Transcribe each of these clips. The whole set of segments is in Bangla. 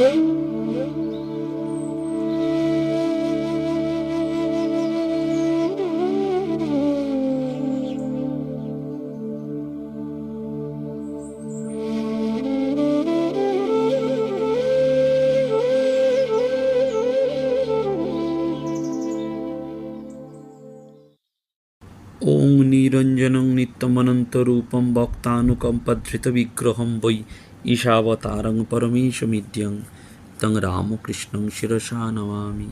Música অনন্তরূপম ভক্তানুকম্পাধৃত বিগ্রহম বৈ ঈশাবতারং পরমেশমিদ্যং তং রামকৃষ্ণং শিরসা নমামি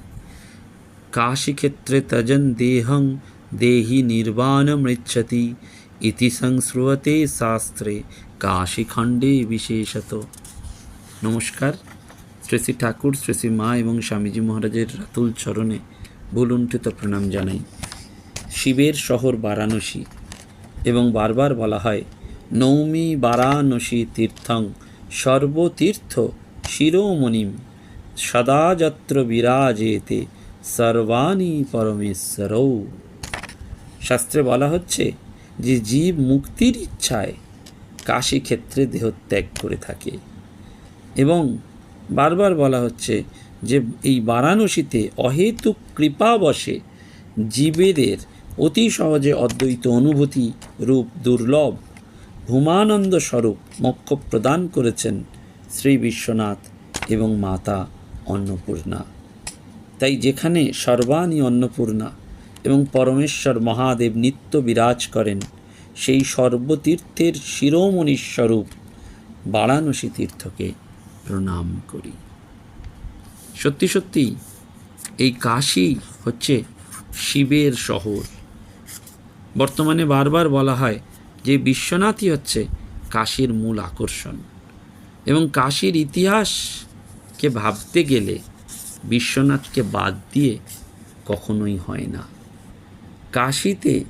কাশীক্ষেত্রে তজন দেহং দেহি নির্বাণমৃচ্ছতি ইতি সংস্রুয়তে শাস্ত্রে কাশীখণ্ডে বিশেষত নমস্কার শ্রী শ্রী ঠাকুর শ্রী শ্রী মা এবং স্বামীজি মহারাজের রাতুল চরণে ভুলুণ্ঠিত প্রণাম জানাই শিবের শহর বারাণসী এবং বারবার বলা হয়, নৌমি বারাণসী তীর্থং সর্বতীর্থ শিরোমণিম সদা যত্র বিরাজেতে সর্বাণী পরমেশ্বরৌ। শাস্ত্রে বলা হচ্ছে যে জীব মুক্তির ইচ্ছায় কাশী ক্ষেত্রে দেহত্যাগ করে থাকে। এবং বারবার বলা হচ্ছে যে এই বারাণসীতে অহেতুক কৃপাবশে জীবেদের অতি সহজে অদ্বৈত অনুভূতি রূপ দুর্লভ ভূমানন্দ স্বরূপ মোক্ষ প্রদান করেছেন শ্রী বিশ্বনাথ এবং মাতা অন্নপূর্ণা। তাই যেখানে সর্বাণী অন্নপূর্ণা এবং পরমেশ্বর মহাদেব নিত্য বিরাজ করেন, সেই সর্বতীর্থের শিরোমণি স্বরূপ বারাণসী তীর্থকে প্রণাম করি। সত্যি সত্যি এই কাশী হচ্ছে শিবের শহর। বর্তমানে বারবার বলা হয় যে বিশ্বনাথই হচ্ছে কাশীর মূল আকর্ষণ। এবং কাশীর ইতিহাসকে ভাবতে গেলে বিশ্বনাথকে বাদ দিয়ে কখনোই হয় না। কাশীতে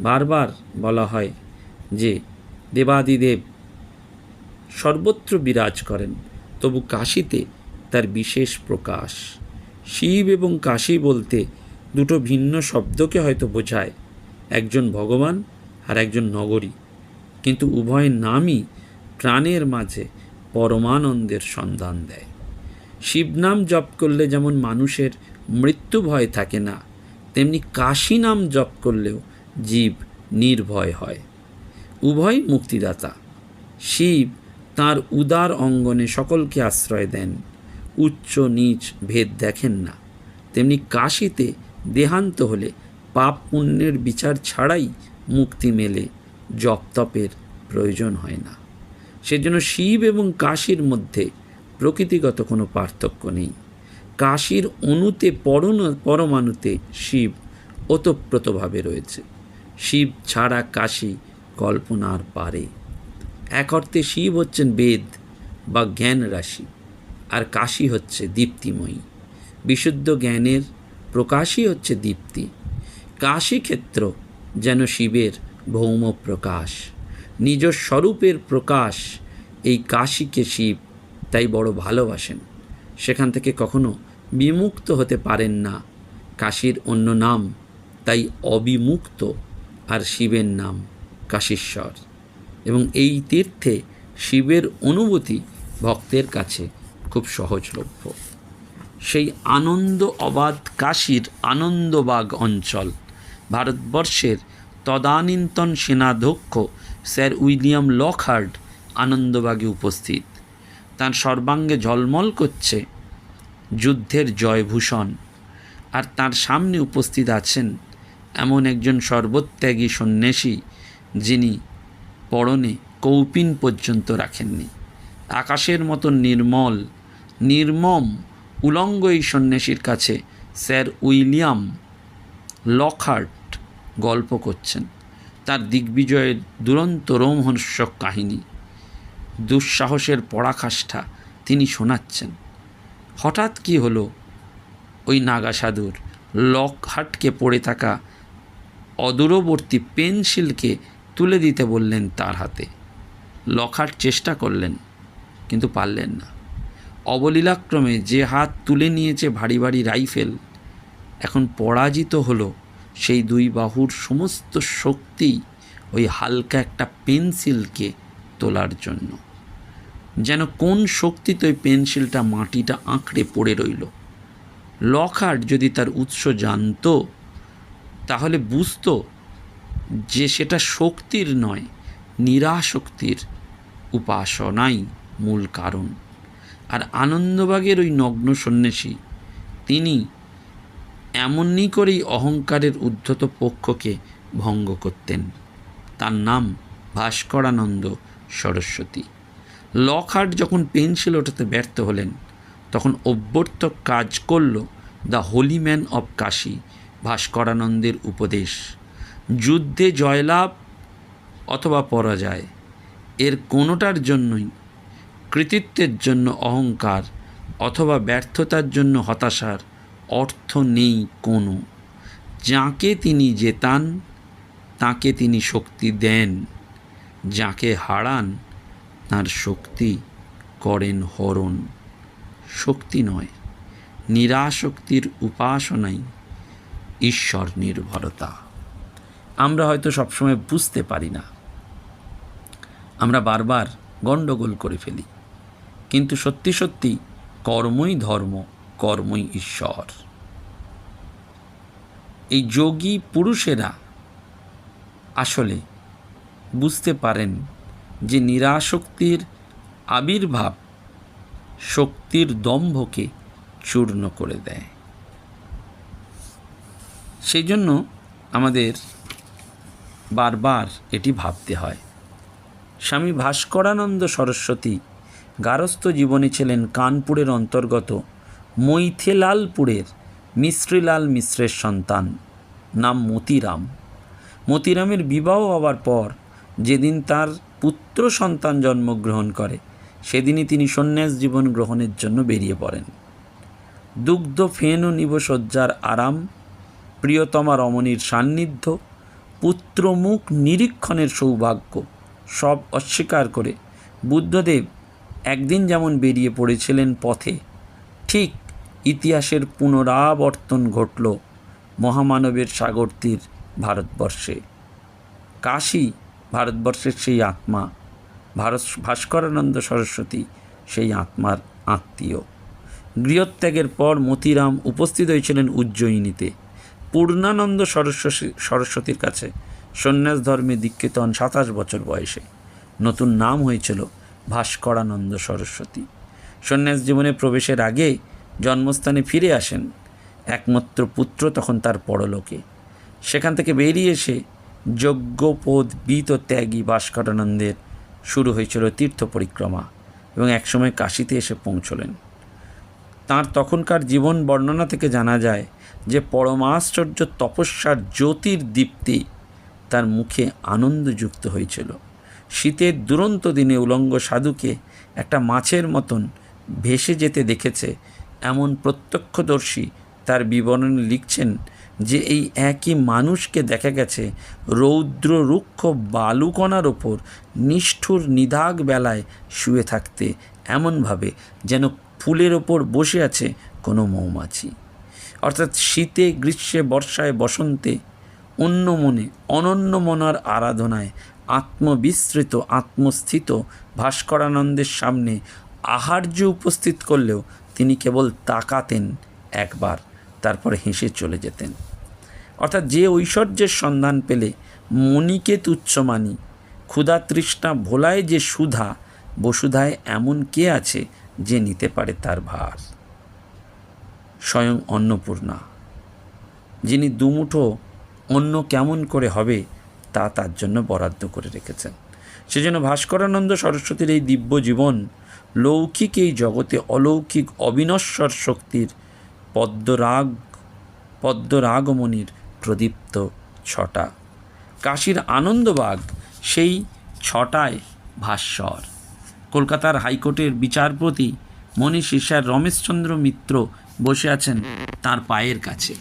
বারবার বলা হয় যে দেবাদিদেব সর্বত্র বিরাজ করেন, তবু কাশীতে তার বিশেষ প্রকাশ। শিব এবং কাশী বলতে দুটো ভিন্ন শব্দকে হয়তো বোঝায়। একজন ভগবান আর একজন নগরী। কিন্তু উভয় নামই প্রাণের মাঝে পরমানন্দের সন্ধান দেয়। শিবনাম জপ করলে যেমন মানুষের মৃত্যু ভয় থাকে না, তেমনি কাশী নাম জপ করলেও জীব নির্ভয় হয়। উভয় মুক্তিদাতা। শিব তার উদার অঙ্গনে সকলকে আশ্রয় দেন উচ্চ নীচ ভেদ দেখেন না। তেমনি কাশীতে দেহান্ত হলে পাপ পুণ্যের বিচার ছাড়াই মুক্তি মেলে, জপ তপের প্রয়োজন হয় না। সেজন্য শিব এবং কাশীর মধ্যে প্রকৃতিগত কোনো পার্থক্য নেই। কাশীর অণুতে পরণ, পরমাণুতে শিব ওতপ্রোতভাবে রয়েছে। শিব ছাড়া কাশী কল্পনার পারে। এক অর্থে শিব হচ্ছেন বেদ বা জ্ঞান রাশি, আর কাশী হচ্ছে দীপ্তিময়ী। বিশুদ্ধ জ্ঞানের প্রকাশই হচ্ছে দীপ্তি। কাশী ক্ষেত্র যেন শিবের ভৌম প্রকাশ নিজ স্বরূপের প্রকাশ এই কাশীকে শিব তাই বড় ভালোবাসেন। সেখান থেকে কখনো বিমুক্ত হতে পারেন না। কাশীর অন্য নাম তাই অবিমুক্ত আর শিবের নাম কাশীশ্বর। এবং এই তীর্থে শিবের অনুভূতি ভক্তের কাছে খুব সহজলভ্য। সেই আনন্দ অবাধ কাশীর আনন্দবাগ অঞ্চল ভারতবর্ষের তদানীন্তন সেনাধ্যক্ষ স্যার উইলিয়াম লকহার্ড আনন্দবাগে উপস্থিত। তার সর্বাঙ্গে ঝলমল করছে যুদ্ধের জয়ভূষণ। আর তার সামনে উপস্থিত আছেন এমন একজন সর্বত্যাগী সন্ন্যাসী যিনি পরনে কৌপিন পর্যন্ত রাখেননি। আকাশের মতো নির্মল, নির্মম, উলঙ্গ এই সন্ন্যাসীর কাছে স্যার উইলিয়াম লকহার্ট গল্প করছেন। তার দিগ্বিজয়ের দুরন্ত রোমহর্ষক কাহিনী, দুঃসাহসের পরাকাষ্ঠা তিনি শোনাচ্ছেন। হঠাৎ কি হলো? ওই নাগা সাধুর লকহার্টকে পড়ে থাকা অদূরবর্তী পেন্সিলকে তুলে দিতে বললেন তার হাতে। লকহার্ট চেষ্টা করলেন, কিন্তু পারলেন না। অবলীলাক্রমে যে হাত তুলে নিয়েছে ভারী ভারী রাইফেল এখন পরাজিত হলো, সেই দুই বাহুর সমস্ত শক্তি ওই হালকা একটা পেন্সিলকে তোলার জন্য। যেন কোন শক্তিতে ওই পেন্সিলটা মাটিটা আঁকড়ে পড়ে রইল। লকহার্ট যদি তার উৎস জানতো, তাহলে বুঝত যে সেটা শক্তির নয়, নিরাশক্তির উপাসনাই মূল কারণ। আর আনন্দবাগের ওই নগ্ন সন্ন্যাসী, তিনি এমনই করেই অহংকারের উদ্ধত পক্ষকে ভঙ্গ করতেন। তার নাম ভাস্করানন্দ সরস্বতী। লকহার্ট যখন পেন্সিল ওঠাতে ব্যর্থ হলেন, তখন অভ্যর্থক কাজ করল the holy man of Kashi, ভাস্করানন্দের উপদেশ। যুদ্ধে জয়লাভ অথবা পরাজয়, এর কোনোটার জন্যই কৃতিত্বের জন্য অহংকার অথবা ব্যর্থতার জন্য হতাশার অর্থ নেই কোনো। যাকে তিনি জেতান, তাকে তিনি শক্তি দেন। যাকে হারান, তার শক্তি করেন হরণ। শক্তি নয়, নিরাশক্তির উপাসনাই ঈশ্বর নির্ভরতা। আমরা হয়তো সবসময় বুঝতে পারি না। আমরা বারবার গণ্ডগোল করে ফেলি। কিন্তু সত্যি সত্যি কর্মই ধর্ম। কর্মই ঈশ্বর। এই যোগী পুরুষেরা আসলে বুঝতে পারেন যে নিরাশক্তির আবির্ভাব শক্তির দম্ভকে চূর্ণ করে দেয়। সেই জন্য আমাদের বারবার এটি ভাবতে হয়। স্বামী ভাস্করানন্দ সরস্বতী গারস্থ জীবনে ছিলেন কানপুরের অন্তর্গত মৈথিলালপুরের মিশ্রীলাল মিশ্রের সন্তান, নাম মতিরাম। মতিরামের বিবাহ হওয়ার পর যেদিন তার পুত্র সন্তান জন্মগ্রহণ করে, সেদিনই তিনি সন্ন্যাস জীবন গ্রহণের জন্য বেরিয়ে পড়েন। দুগ্ধ, ফেন ও নিবসজ্জার আরাম, প্রিয়তমা রমণীর সান্নিধ্য, পুত্রমুখ নিরীক্ষণের সৌভাগ্য সব অস্বীকার করে বুদ্ধদেব একদিন যেমন বেরিয়ে পড়েছিলেন পথে, ঠিক ইতিহাসের পুনরাবর্তন ঘটল মহামানবের সাগর তীর ভারতবর্ষে। কাশী ভারতবর্ষের সেই আত্মা, ভারত ভাস্করানন্দ সরস্বতী সেই আত্মার আত্মীয়। গৃহত্যাগের পর মতিরাম উপস্থিত হয়েছিলেন উজ্জয়িনীতে। পূর্ণানন্দ সরস্বতী সরস্বতীর কাছে সন্ন্যাস ধর্মে দীক্ষিত হন সাতাশ বছর বয়সে। নতুন নাম হয়েছিল ভাস্করানন্দ সরস্বতী। সন্ন্যাস জীবনে প্রবেশের আগে জন্মস্থানে ফিরে আসেন একমাত্র পুত্র তখন তার পরলোকে। সেখান থেকে বেরিয়ে এসে যজ্ঞপদ বিত ত্যাগী ভাস্করানন্দের শুরু হয়েছিল তীর্থ পরিক্রমা এবং একসময় কাশিতে এসে পৌঁছলেন। তার তখনকার জীবন বর্ণনা থেকে জানা যায় যে পরমাশ্চর্য তপস্যার জ্যোতির দীপ্তি তার মুখে আনন্দযুক্ত হয়েছিল। শীতের দুরন্ত দিনে উলঙ্গ সাধুকে একটা মাছের মতন ভেসে যেতে দেখেছে এমন প্রত্যক্ষদর্শী তার বিবরণে লিখছেন যে এই একই মানুষকে দেখা গেছে রৌদ্র রুক্ষ বালুকণার ওপর নিষ্ঠুর নিদাগ বেলায় শুয়ে থাকতে এমনভাবে যেন ফুলের ওপর বসে আছে কোনো মৌমাছি। অর্থাৎ শীতে, গ্রীষ্মে, বর্ষায়, বসন্তে অন্য মনে, অনন্য মনার আরাধনায় আত্মবিস্তৃত, আত্মস্থিত ভাস্করানন্দের সামনে আহার্য উপস্থিত করলেও তিনি কেবল তাকাতেন একবার, তারপরে হেসে চলে যেতেন। অর্থাৎ যে ঐশ্বর্যের সন্ধান পেলে মণিকে তুচ্ছ মানি, ক্ষুধা ভোলায় যে সুধা, বসুধায় এমন কে আছে যে নিতে পারে তার ভার? স্বয়ং অন্নপূর্ণা, যিনি দুমুঠো অন্য কেমন করে হবে তা তার জন্য বরাদ্দ করে রেখেছেন। সেজন্য ভাস্করানন্দ সরস্বতীর এই দিব্য জীবন লৌকিক এই জগতে অলৌকিক অবিনশ্বর শক্তির পদ্মরাগ, পদ্মরাগমণির প্রদীপ্ত ছটা। কাশীর আনন্দবাগ সেই ছটায় ভাস্বর। কলকাতার হাইকোর্টের বিচারপতি মনীষী স্যার রমেশচন্দ্র মিত্র বসে আছেন তার পায়ের কাছে।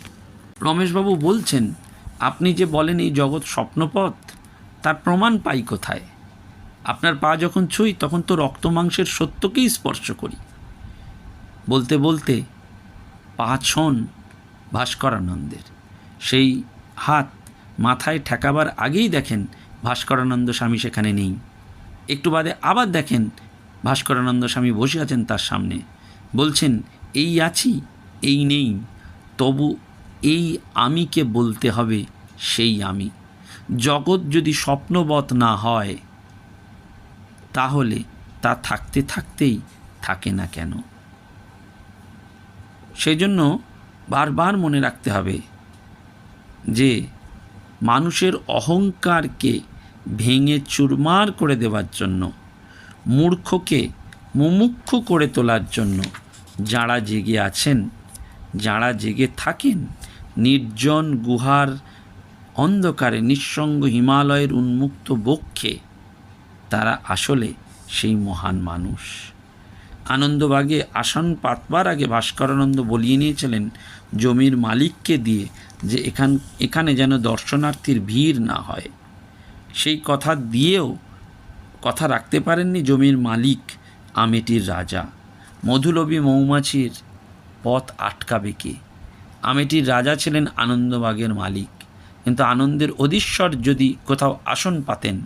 রমেশবাবু বলছেন, আপনি যে বলেন এই জগৎ স্বপ্নপথ, তার প্রমাণ পাই কোথায়? আপনার পা যখন ছুঁই, তখন তো রক্ত মাংসের সত্যকেই স্পর্শ করি। বলতে বলতে পা ছন ভাস্করানন্দের। সেই হাত মাথায় ঠেকাবার আগেই দেখেন ভাস্করানন্দ স্বামী সেখানে নেই। একটু বাদে আবার দেখেন ভাস্করানন্দ স্বামী বসে আছেন তার সামনে। বলছেন, এই আছি, এই নেই। তবু এই আমিকে বলতে হবে সেই আমি। জগৎ যদি স্বপ্নবৎ না হয় তাহলে তা থাকতে থাকতেই থাকে না কেন? সেই জন্য বারবার মনে রাখতে হবে যে, মানুষের অহংকারকে ভেঙে চুরমার করে দেওয়ার জন্য, মূর্খকে মুমুক্ষ করে তোলার জন্য যাঁরা জেগে আছেন, যাঁরা জেগে থাকেন, নির্জন গুহার অন্ধকারে নিঃসঙ্গ হিমালয়ের উন্মুক্ত বক্ষে তারা আসলে সেই মহান মানুষ। আনন্দবাগে আসন পাতবার আগে ভাস্করানন্দ বলিয়ে নিয়েছিলেন, জমির মালিককে দিয়ে যে এখান, এখানে যেন দর্শনার্থীর ভিড় না হয়, সেই কথা দিয়েও কথা রাখতে পারেননি জমির মালিক আমেটির রাজা। মধুলবী মৌমাছির পথ আটকাবে কে? আমেটির রাজা ছিলেন আনন্দবাগের মালিক, কিন্তু আনন্দের অধীশ্বর যদি কোথাও আসন পাতেন,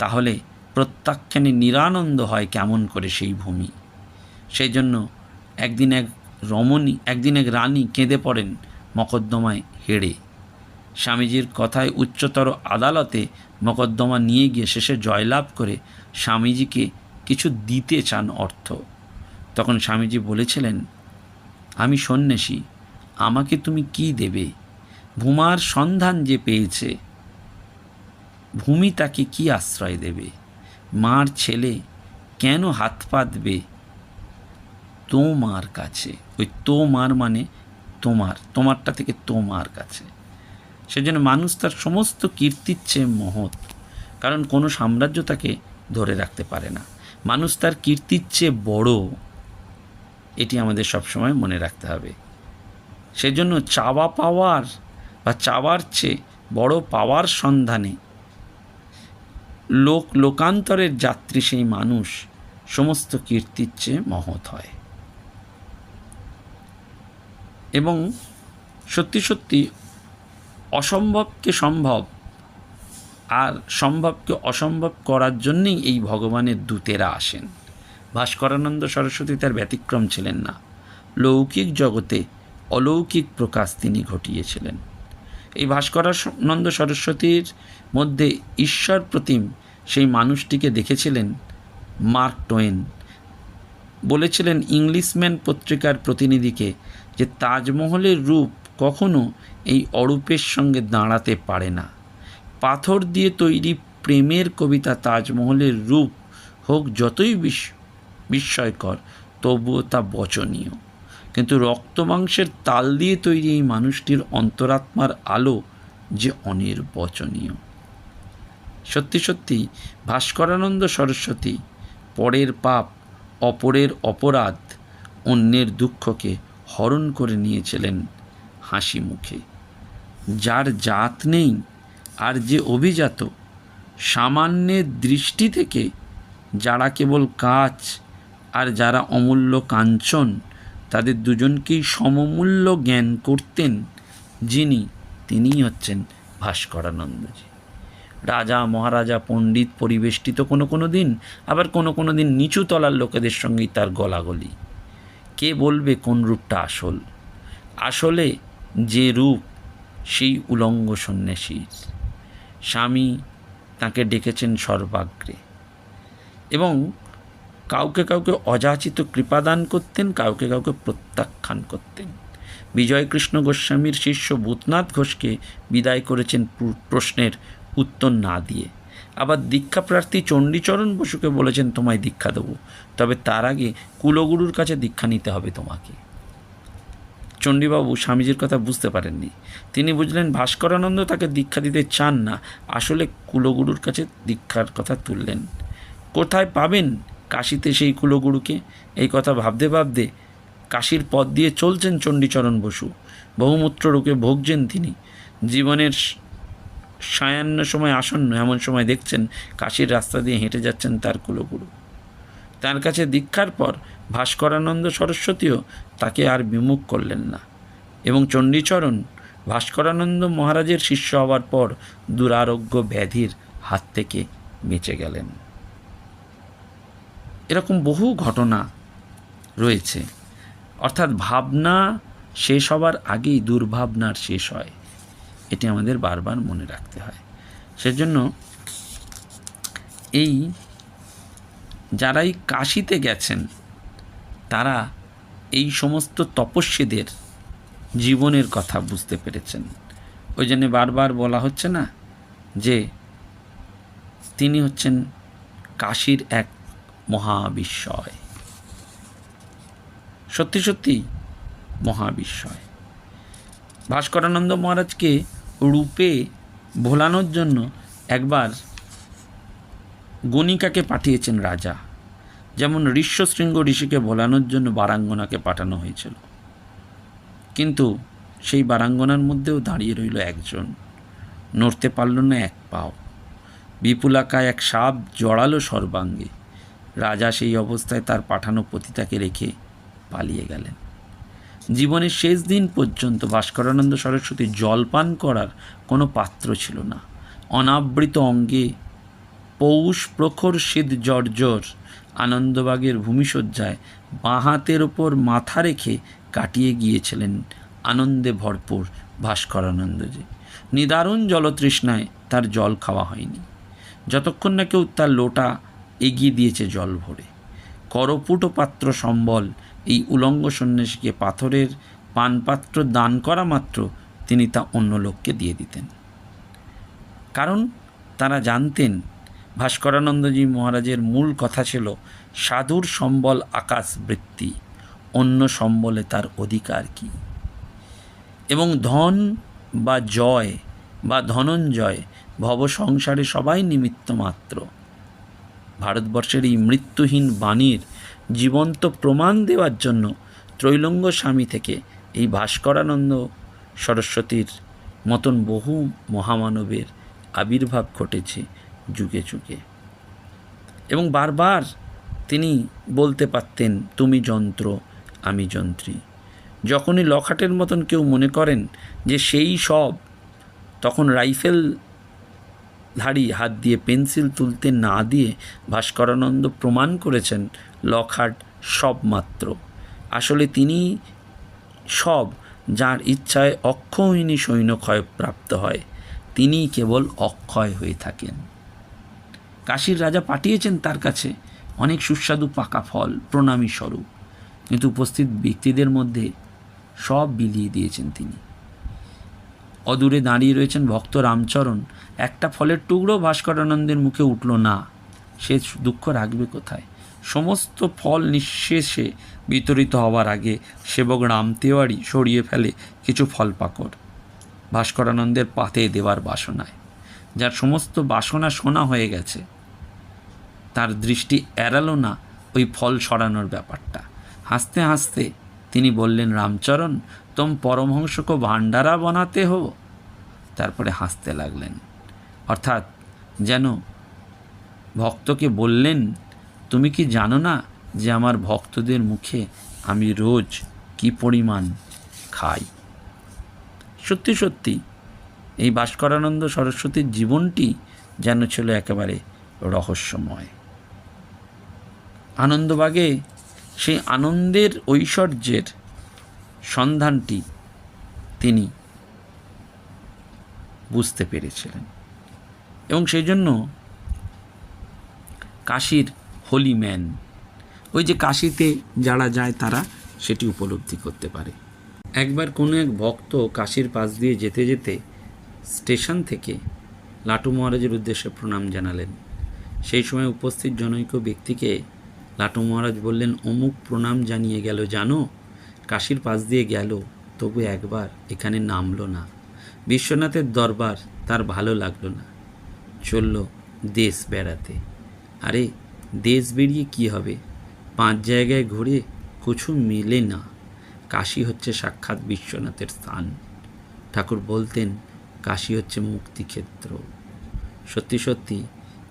তাহলে প্রত্যাখ্যানে নিরানন্দ হয় কেমন করে সেই ভূমি। সেই জন্য একদিন এক রমণী, একদিন এক রানী কেঁদে পড়েন মকদ্দমায় হেড়ে। স্বামীজির কথায় উচ্চতর আদালতে মকদ্দমা নিয়ে গিয়ে শেষে জয়লাভ করে স্বামীজিকে কিছু দিতে চান অর্থ। তখন স্বামীজি বলেছিলেন, আমি সন্ন্যাসী, আমাকে তুমি কি দেবে? ভূমার সন্ধান যে পেয়েছে, ভূমি তাকে কি আশ্রয় দেবে? মার ছেলে কেন হাত পাতবে? তোমার কাছে। ওই তোমার মানে তোমার, তোমারটা থেকে তোমার কাছে। সেজন্য মানুষ তার সমস্ত কীর্তির চেয়ে মহৎ, কারণ কোনো সাম্রাজ্য তাকে ধরে রাখতে পারে না। মানুষ তার কীর্তির চেয়ে বড়, এটি আমাদের সবসময় মনে রাখতে হবে। সেজন্য চাওয়া পাওয়ার বা চাওয়ার চেয়ে বড় পাওয়ার সন্ধানে লোক, লোকান্তরের যাত্রী সেই মানুষ, সমস্ত কীর্তির চেয়ে মহৎ হয়। এবং সত্যি সত্যি অসম্ভবকে সম্ভব আর সম্ভবকে অসম্ভব করার জন্যেই এই ভগবানের দূতেরা আসেন। ভাস্করানন্দ সরস্বতী তার ব্যতিক্রম ছিলেন না। লৌকিক জগতে অলৌকিক প্রকাশ তিনি ঘটিয়েছিলেন। এই ভাস্করানন্দ সরস্বতীর মধ্যে ঈশ্বর প্রতিম সেই মানুষটিকে দেখেছিলেন মার্ক টোয়েন। বলেছিলেন ইংলিশম্যান পত্রিকার প্রতিনিধিকে যে তাজমহলের রূপ কখনো এই অরূপের সঙ্গে দাঁড়াতে পারে না। পাথর দিয়ে তৈরি প্রেমের কবিতা তাজমহলের রূপ হোক যতই বিস্ময়কর, তবুও তা বচনীয়। কিন্তু রক্তমাংসের তাল দিয়ে তৈরি এই মানুষটির অন্তরাত্মার আলো যে অনির্বচনীয়। সত্যি সত্যি, ভাস্করানন্দ সরস্বতী পরের পাপ, অপরের অপরাধ, অন্যের দুঃখকে হরণ করে নিয়েছিলেন হাসি মুখে। যার জাত নেই আর যে অভিজাত, সামান্যের দৃষ্টি থেকে যারা কেবল কাজ আর যারা অমূল্য কাঞ্চন তাদের দুজনকেই সমমূল্য জ্ঞান করতেন যিনি, তিনিই হচ্ছেন ভাস্করানন্দজি। রাজা, মহারাজা, পণ্ডিত পরিবেষ্টিত কোনো কোনো দিন, আবার কোনো কোনো দিন নিচু তলার লোকেদের সঙ্গেই তার গলাগলি। কে বলবে কোন রূপটা আসল? আসলে যে রূপ, সেই উলঙ্গ সন্ন্যাসীর। স্বামী তাকে ডেকেছেন সর্বাগ্রে। এবং কাউকে কাউকে অযাচিত কৃপাদান করতেন, কাউকে কাউকে প্রত্যাখ্যান করতেন। বিজয়কৃষ্ণ গোস্বামীর শিষ্য ভূতনাথ ঘোষকে বিদায় করেছেন প্রশ্নের উত্তর না দিয়ে। আবার দীক্ষাপ্রার্থী চণ্ডীচরণ বসুকে বলেছেন, তোমায় দীক্ষা দেবো। তবে তার আগে কুলগুরুর কাছে দীক্ষা নিতে হবে তোমাকে। চণ্ডীবাবু স্বামীজির কথা বুঝতে পারেননি। তিনি বুঝলেন, ভাস্করানন্দ তাকে দীক্ষা দিতে চান না। আসলে কুলগুরুর কাছে দীক্ষার কথা তুললেন। কোথায় পাবেন? কাশিতে সেই কুলগুরুকে এই কথা ভাবতে ভাবতে কাশির পথ দিয়ে চলছেন চণ্ডীচরণ বসু। বহুমূত্র রোগে ভোগছেন তিনি। জীবনের সায়ান্ন সময় আসন্ন এমন সময় দেখছেন কাশির রাস্তা দিয়ে হেঁটে যাচ্ছেন তার কুলগুরু। তার কাছে দীক্ষার পর ভাস্করানন্দ সরস্বতীও তাকে আর বিমুখ করলেন না এবং চণ্ডীচরণ ভাস্করানন্দ মহারাজের শিষ্য হওয়ার পর দুরারোগ্য ব্যাধির হাত থেকে বেঁচে গেলেন। এরকম বহু ঘটনা রয়েছে। অর্থাৎ ভাবনা শেষ হবার আগেই দুর্ভাবনার শেষ হয়। এটি আমাদের বারবার মনে রাখতে হয়। সেজন্য এই যারাই কাশিতে গেছেন, তারা এই সমস্ত তপস্বীদের জীবনের কথা বুঝতে পেরেছেন। ওই জন্য বারবার বলা হচ্ছে না যে তিনি হচ্ছেন কাশির এক মহাবিস্ময়। সত্যি সত্যি মহাবিস্ময়। ভাস্করানন্দ মহারাজকে রূপে ভোলানোর জন্য একবার গণিকাকে পাঠিয়েছেন রাজা। যেমন ঋষ্যশৃঙ্গ ঋষিকে ভোলানোর জন্য বারাঙ্গনাকে পাঠানো হয়েছিল। কিন্তু সেই বারাঙ্গনার মধ্যেও দাঁড়িয়ে রইল একজন। নড়তে পারল না এক পাও। বিপুলাকায় এক সাপ জড়ালো সর্বাঙ্গে। রাজা সেই অবস্থায় তার পাঠানো পতিতাকে রেখে পালিয়ে গেলেন। জীবনের শেষ দিন পর্যন্ত ভাস্করানন্দ সরস্বতী জলপান করার কোনো পাত্র ছিল না। অনাবৃত অঙ্গে পৌষ প্রখর শীত জর্জর আনন্দবাগের ভূমিশয্যায় বাঁ হাতের ওপর মাথা রেখে কাটিয়ে গিয়েছিলেন আনন্দে ভরপুর ভাস্করানন্দজি। নিদারুণ জলতৃষ্ণায় তার জল খাওয়া হয়নি। যতক্ষণ না কেউ তার লোটা এগিয়ে দিয়েছে জল ভরে। করপুট পাত্র সম্বল এই উলঙ্গ সন্ন্যাসীকে পাথরের পানপাত্র দান করা মাত্র তিনি তা অন্য লোককে দিয়ে দিতেন। কারণ তারা জানতেন ভাস্করানন্দজি মহারাজের মূল কথা ছিল, সাধুর সম্বল আকাশ বৃত্তি, অন্য সম্বলে তার অধিকার কি? এবং ধন বা জয় বা ধনঞ্জয় ভব সংসারে সবাই নিমিত্ত মাত্র। ভারতবর্ষের এই মৃত্যুহীন বাণীর জীবন্ত প্রমাণ দেওয়ার জন্য ত্রৈলঙ্গ স্বামী থেকে এই ভাস্করানন্দ সরস্বতীর মতন বহু মহামানবের আবির্ভাব ঘটেছে যুগে যুগে। এবং বারবার তিনি বলতে পারতেন, তুমি যন্ত্র, আমি যন্ত্রী। যখনই লখাটের মতন কেউ মনে করেন যে সেই সব, তখন রাইফেল ধারী হাত দিয়ে পেন্সিল তুলতে না দিয়ে ভাস্করানন্দ প্রমাণ করেছেন লখাট সব মাত্র আসলে তিনি সব যার ইচ্ছায় অক্ষয়হীনী সৈন্যক্ষয় প্রাপ্ত হয় তিনি কেবল অক্ষয় হয়ে থাকেন। কাশীর রাজা পাঠিয়েছেন তার কাছে অনেক সুস্বাদু পাকা ফল, প্রণামী স্বরূপ। কিন্তু উপস্থিত ব্যক্তিদের মধ্যে সব বিলিয়ে দিয়েছেন তিনি। অদূরে দাঁড়িয়ে রয়েছেন ভক্ত রামচরণ। একটা ফলের টুকরো ভাস্করানন্দের মুখে উঠল, না, সে দুঃখ রাখবে কোথায়? সমস্ত ফল নিঃশেষে বিতরিত হওয়ার আগে সেবক রাম তেওয়ারি সরিয়ে ফেলে কিছু ফল পাকড়। ভাস্করানন্দের পাতে দেওয়ার বাসনায়। যার সমস্ত বাসনা শোনা হয়ে গেছে। তার দৃষ্টি এড়ালো না ওই ফল সরানোর ব্যাপারটা। হাসতে হাসতে তিনি বললেন, রামচরণ, তোম পরমহংসকো ভাণ্ডারা বানাতে হো। তারপরে হাসতে লাগলেন। অর্থাৎ যেন ভক্তকে বললেন, তুমি কি জানো না যে আমার ভক্তদের মুখে আমি রোজ কি পরিমাণ খাই? সত্যি সত্যি, এই ভাস্করানন্দ সরস্বতীর জীবনটি যেন ছিল একেবারে রহস্যময়। আনন্দবাগে সেই আনন্দের ঐশ্বর্যের সন্ধানটি তিনি বুঝতে পেরেছিলেন। এবং সেই জন্য কাশীর হোলি ম্যান ওই যে কাশিতে যারা যায় তারা সেটি উপলব্ধি করতে পারে। একবার কোনো এক ভক্ত কাশীর পাশ দিয়ে যেতে যেতে স্টেশন থেকে লাটু মহারাজের উদ্দেশ্যে প্রণাম জানালেন। সেই সময় উপস্থিত জনৈক ব্যক্তিকে লাটু মহারাজ বললেন, অমুক প্রণাম জানিয়ে গেল জানো? কাশীর পাশ দিয়ে গেল, তবু একবার এখানে নামলো না। বিশ্বনাথের দরবার তার ভালো লাগল না। চলল দেশ বেড়াতে। আরে, দেশ বেরিয়ে কি হবে? পাঁচ জায়গায় ঘুরে কিছু মেলে না। কাশী হচ্ছে সাক্ষাৎ বিশ্বনাথের স্থান। ঠাকুর বলতেন, কাশী হচ্ছে মুক্তিক্ষেত্র। সত্যি সত্যি,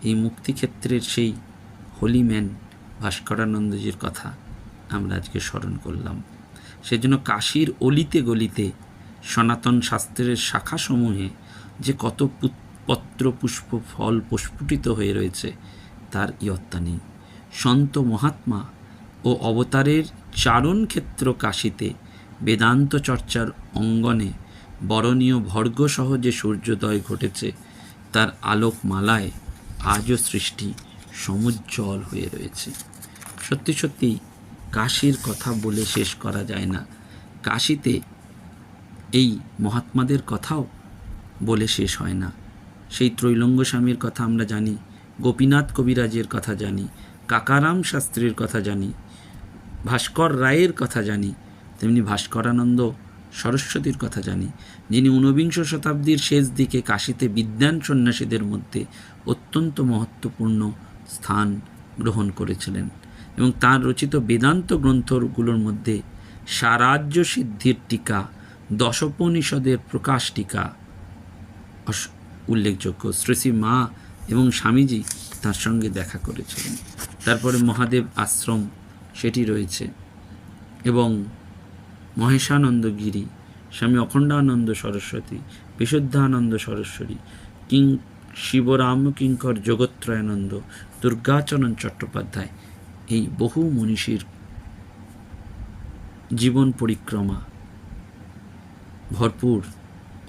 এই মুক্তিক্ষেত্রের সেই হোলি ম্যান ভাস্করানন্দজির কথা আমরা আজকে স্মরণ করলাম। সেজন্য কাশীর অলিতে গলিতে সনাতন শাস্ত্রের শাখাসমূহে যে কত পুত- পত্র পুষ্প ফল প্রস্ফুটিত হয়ে রয়েছে, তার ইয়ত্তা নেই। সন্ত মহাত্মা ও অবতারের চারণ ক্ষেত্র কাশিতে বেদান্ত চর্চার অঙ্গনে বরণীয় ভর্গসহ যে সূর্যোদয় ঘটেছে, তার আলোকমালায় আজও সৃষ্টি সমুজ্জ্বল হয়ে রয়েছে। সত্যি সত্যি কাশীর কথা বলে শেষ করা যায় না। কাশীতে এই মহাত্মাদের কথাও বলে শেষ হয় না। সেই ত্রৈলঙ্গ স্বামীর কথা আমরা জানি, গোপীনাথ কবিরাজের কথা জানি, কাকারাম শাস্ত্রীর কথা জানি, ভাস্কর রায়ের কথা জানি, তেমনি ভাস্করানন্দ সরস্বতীর কথা জানি। যিনি ঊনবিংশ শতাব্দীর শেষ দিকে কাশীতে বিদ্যান সন্ন্যাসীদের মধ্যে অত্যন্ত মহত্বপূর্ণ স্থান গ্রহণ করেছিলেন এবং তার রচিত বেদান্ত গ্রন্থগুলোর মধ্যে সারাজ্য সিদ্ধির টিকা, দশোপনিষদের প্রকাশ টিকা উল্লেখযোগ্য। শ্রী শ্রী মা এবং স্বামীজি তার সঙ্গে দেখা করেছিলেন। তারপরে মহাদেব আশ্রম সেটি রয়েছে এবং মহেশানন্দগিরি, স্বামী অখণ্ডানন্দ সরস্বতী, বিশুদ্ধানন্দ সরস্বতী, কিং শিবরাম কিঙ্কর জগত্রয়ানন্দ, দুর্গাচরণ চট্টোপাধ্যায়, এই বহু মনীষীর জীবন পরিক্রমা। ভরপুর,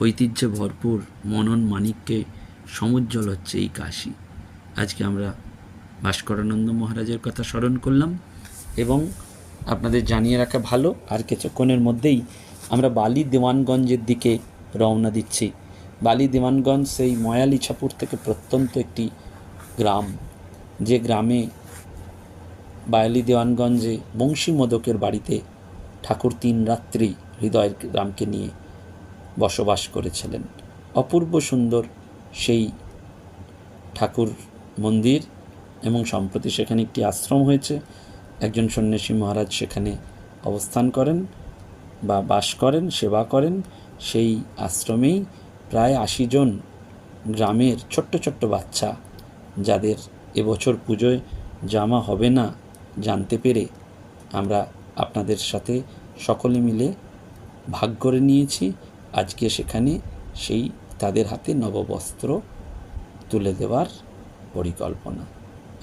ঐতিহ্যে ভরপুর মনন মানিককে সমুজ্জ্বল হচ্ছে এই কাশি। আজকে আমরা ভাস্করানন্দ মহারাজের কথা স্মরণ করলাম এবং আপনাদের জানিয়ে রাখা ভালো, আর কিছুক্ষণের মধ্যেই আমরা বালি দেওয়ানগঞ্জের দিকে রওনা দিচ্ছি। বালি দেওয়ানগঞ্জ সেই ময়ালিছাপুর থেকে প্রত্যন্ত একটি গ্রাম। যে গ্রামে বায়ালি দেওয়ানগঞ্জে বংশী মোদকের বাড়িতে ঠাকুর তিন রাত্রি হৃদয়ের গ্রামকে নিয়ে বসবাস করেছিলেন। অপূর্ব সুন্দর সেই ঠাকুর মন্দির এবং সম্প্রতি সেখানে একটি আশ্রম হয়েছে। একজন সন্ন্যাসী মহারাজ সেখানে অবস্থান করেন বা বাস করেন, সেবা করেন। সেই আশ্রমেই প্রায় আশি জন গ্রামের ছোট্ট ছোট্ট বাচ্চা যাদের এবছর পুজোয় জামা হবে না জানতে পেরে আমরা আপনাদের সাথে সকলে মিলে ভাগ করে নিয়েছি। আজকে সেখানে সেই তাদের হাতে নববস্ত্র তুলে দেওয়ার পরিকল্পনা।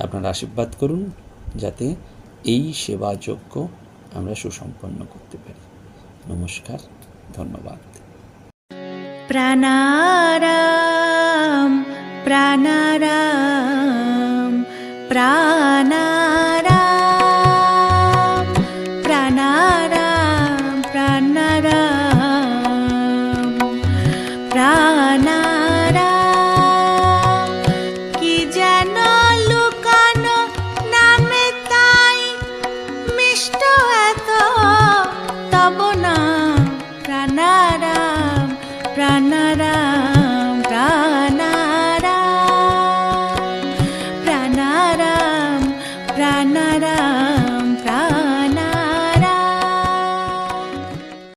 আপনারা আশীর্বাদ করুন যাতে এই সেবাযজ্ঞ আমরা সুসম্পন্ন করতে পারি। নমস্কার, ধন্যবাদ। প্রাণারাম প্রাণারাম।